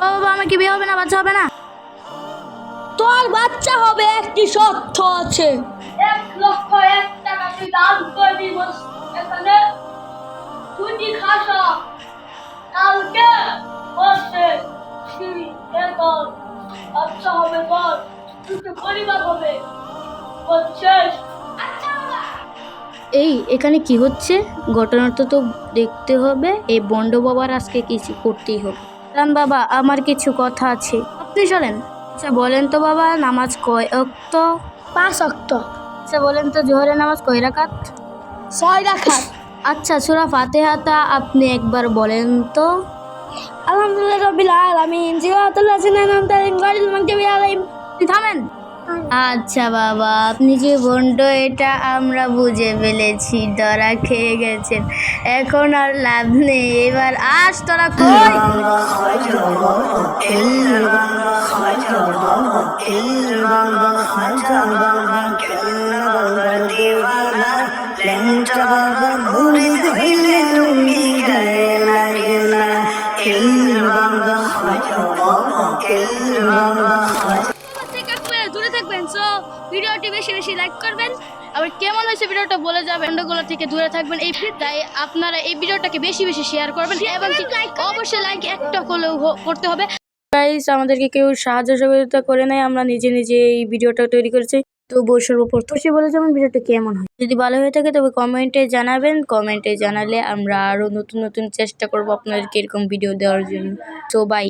বাবা আমার কি বিয়ে হবে না? বাচ্চা হবে না? তোর বাচ্চা হবে একটি শর্ত আছে। এক লক্ষ এক টাকা তুই দান করবি বস এখানে তুই কি খাস কালকে বসে এখন হবে বল তুই পরিবার হবে বলছিস বাবা এই এখানে কি হচ্ছে? ঘটনাটা তো দেখতে হবে। এই বন্ড বাবার আজকে কিছু করতেই হবে। রান বাবা আমার কিছু কথা আছে। আপনি চলেন। আচ্ছা বলেন তো বাবা নামাজ কয় অক্ত? পাঁচ অক্ত। আচ্ছা বলেন তো জোহরের নামাজ কয় রাকাত? ছয় রাখাত আচ্ছা সুরা ফাতেহাতা আপনি একবার বলেন তো। আলহামদুলিল্লাহ রবিল আলামিন জিরাতুল্লাহ সিনানাম তারিন গাড়িল মাগদিবি আলাইহিম। আপনি থামেন। আচ্ছা বাবা আপনি যে বন্ড এটা আমরা বুঝে ফেলেছি ধরা খেয়ে গেছেন। এখন আর লাভ নেই এবার আস তোরা কই? দূরে থাকবেন সো ভিডিওটি বেশি বেশি লাইক করবেন। আবার কেমন হয়েছে ভিডিওটা বলে যাবেন। বন্ধুগুলো থেকে দূরে থাকবেন এই তাই আপনারা এই ভিডিওটাকে বেশি বেশি শেয়ার করবেন এবং অবশ্যই লাইক একটা করলেও করতে হবে। গাইস আমাদেরকে কেউ সাহায্য সহযোগিতা করে নাই আমরা নিজে নিজে এই ভিডিওটা তৈরি করেছি। তো সর্বপ্রথম সে বলে যেমন ভিডিওটি কেমন হয়। যদি ভালো হয়ে থাকে, তবে কমেন্টে জানাবেন। কমেন্টে জানালে আমরা আরও নতুন নতুন চেষ্টা করব আপনাদেরকে এরকম ভিডিও দেওয়ার জন্য। তো বাই